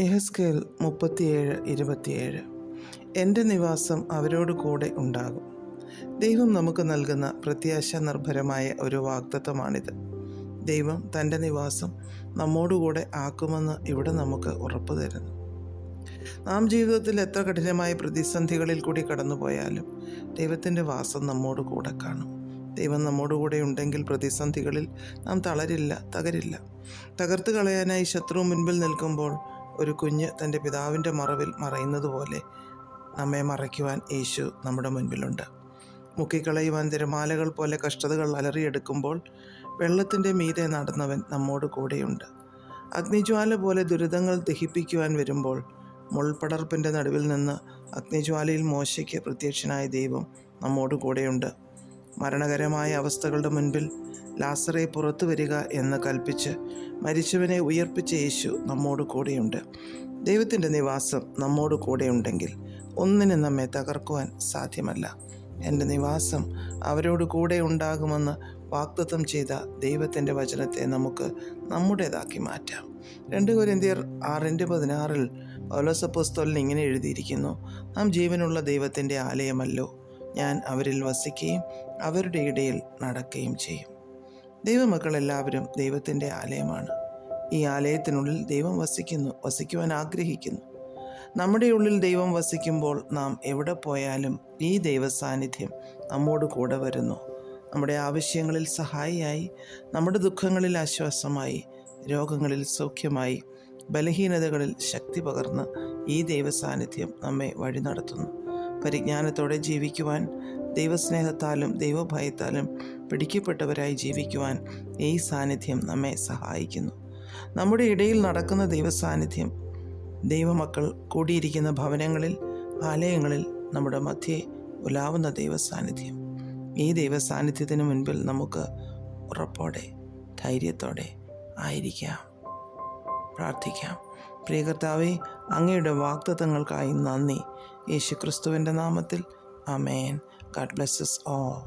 എഹസ്കേൽ മുപ്പത്തിയേഴ് ഇരുപത്തിയേഴ്. എന്റെ നിവാസം അവരോട് കൂടെ ഉണ്ടാകും. ദൈവം നമുക്ക് നൽകുന്ന പ്രത്യാശ നിർഭരമായ ഒരു വാഗ്ദത്തമാണിത്. ദൈവം തന്റെ നിവാസം നമ്മോടുകൂടെ ആക്കുമെന്ന് ഇവിടെ നമുക്ക് ഉറപ്പ് തരുന്നു. നാം ജീവിതത്തിൽ എത്ര കഠിനമായ പ്രതിസന്ധികളിൽ കൂടി കടന്നുപോയാലും ദൈവത്തിന്റെ വാസം നമ്മോട് കൂടെ കാണും. ദൈവം നമ്മോടുകൂടെ ഉണ്ടെങ്കിൽ പ്രതിസന്ധികളിൽ നാം തളരില്ല തകരില്ല. തകർത്ത് കളയാനായി ശത്രു മുൻപിൽ നിൽക്കുമ്പോൾ ഒരു കുഞ്ഞ് തന്റെ പിതാവിന്റെ മറവിൽ മറയുന്നത് പോലെ നമ്മെ മറയ്ക്കുവാൻ യേശു നമ്മുടെ മുൻപിലുണ്ട്. മുക്കിക്കളയുവാൻ തിരമാലകൾ പോലെ കഷ്ടതകൾ അലറിയെടുക്കുമ്പോൾ വെള്ളത്തിന്റെ മീതെ നടന്നവൻ നമ്മോട് കൂടെയുണ്ട്. അഗ്നിജ്വാല പോലെ ദുരിതങ്ങൾ ദഹിപ്പിക്കുവാൻ വരുമ്പോൾ മുൾപടർപ്പിന്റെ നടുവിൽ നിന്ന് അഗ്നിജ്വാലയിൽ മോശയ്ക്ക് പ്രത്യക്ഷനായ ദൈവം നമ്മോട് കൂടെയുണ്ട്. മരണകരമായ അവസ്ഥകളുടെ മുൻപിൽ ലാസറെ പുറത്തു വരിക എന്ന് കൽപ്പിച്ച് മരിച്ചവനെ ഉയർപ്പിച്ച യേശു നമ്മോട് കൂടെയുണ്ട്. ദൈവത്തിന്റെ നിവാസം നമ്മോട് കൂടെയുണ്ടെങ്കിൽ ഒന്നിനും നമ്മെ തകർക്കുവാൻ സാധ്യമല്ല. എന്റെ നിവാസം അവരോട് കൂടെ ഉണ്ടാകുമെന്ന് വാക്തത്വം ചെയ്ത ദൈവത്തിന്റെ വചനത്തെ നമുക്ക് നമ്മുടേതാക്കി മാറ്റാം. രണ്ട് കൊരിന്തിയർ ആറിന്റെ പതിനാറിൽ പൗലോസപ്പുസ്തോലിന് ഇങ്ങനെ എഴുതിയിരിക്കുന്നു നാം ജീവനുള്ള ദൈവത്തിന്റെ ആലയമല്ലോ. ഞാൻ അവരിൽ വസിക്കുകയും അവരുടെ ഇടയിൽ നടക്കുകയും ചെയ്യും. ദൈവമക്കളെല്ലാവരും ദൈവത്തിന്റെ ആലയമാണ്. ഈ ആലയത്തിനുള്ളിൽ ദൈവം വസിക്കുന്നു വസിക്കുവാൻ ആഗ്രഹിക്കുന്നു. നമ്മുടെ ഉള്ളിൽ ദൈവം വസിക്കുമ്പോൾ നാം എവിടെ പോയാലും ഈ ദൈവസാന്നിധ്യം നമ്മോട് കൂടെ വരുന്നു. നമ്മുടെ ആവശ്യങ്ങളിൽ സഹായിയായി നമ്മുടെ ദുഃഖങ്ങളിൽ ആശ്വാസമായി രോഗങ്ങളിൽ സൗഖ്യമായി ബലഹീനതകളിൽ ശക്തി പകർന്ന് ഈ ദൈവസാന്നിധ്യം നമ്മെ വഴി നടത്തുന്നു. പരിജ്ഞാനത്തോടെ ജീവിക്കുവാൻ ദൈവസ്നേഹത്താലും ദൈവഭയത്താലും പിടിക്കപ്പെട്ടവരായി ജീവിക്കുവാൻ ഈ സാന്നിധ്യം നമ്മെ സഹായിക്കുന്നു. നമ്മുടെ ഇടയിൽ നടക്കുന്ന ദൈവസാന്നിധ്യം ദൈവമക്കൾ കൂടിയിരിക്കുന്ന ഭവനങ്ങളിൽ ആലയങ്ങളിൽ നമ്മുടെ മധ്യേ ഉലാവുന്ന ദൈവസാന്നിധ്യം. ഈ ദൈവസാന്നിധ്യത്തിന് മുൻപിൽ നമുക്ക് ഉറപ്പോടെ ധൈര്യത്തോടെ ആയിരിക്കാം പ്രാർത്ഥിക്കാം. പ്രിയ കർത്താവെ അങ്ങയുടെ വാഗ്ദത്തങ്ങൾക്കായി നന്ദി. യേശു ക്രിസ്തുവിന്റെ നാമത്തിൽ. അമേൻ ഗാഡ് ബ്ലെസ്സസ് ഓ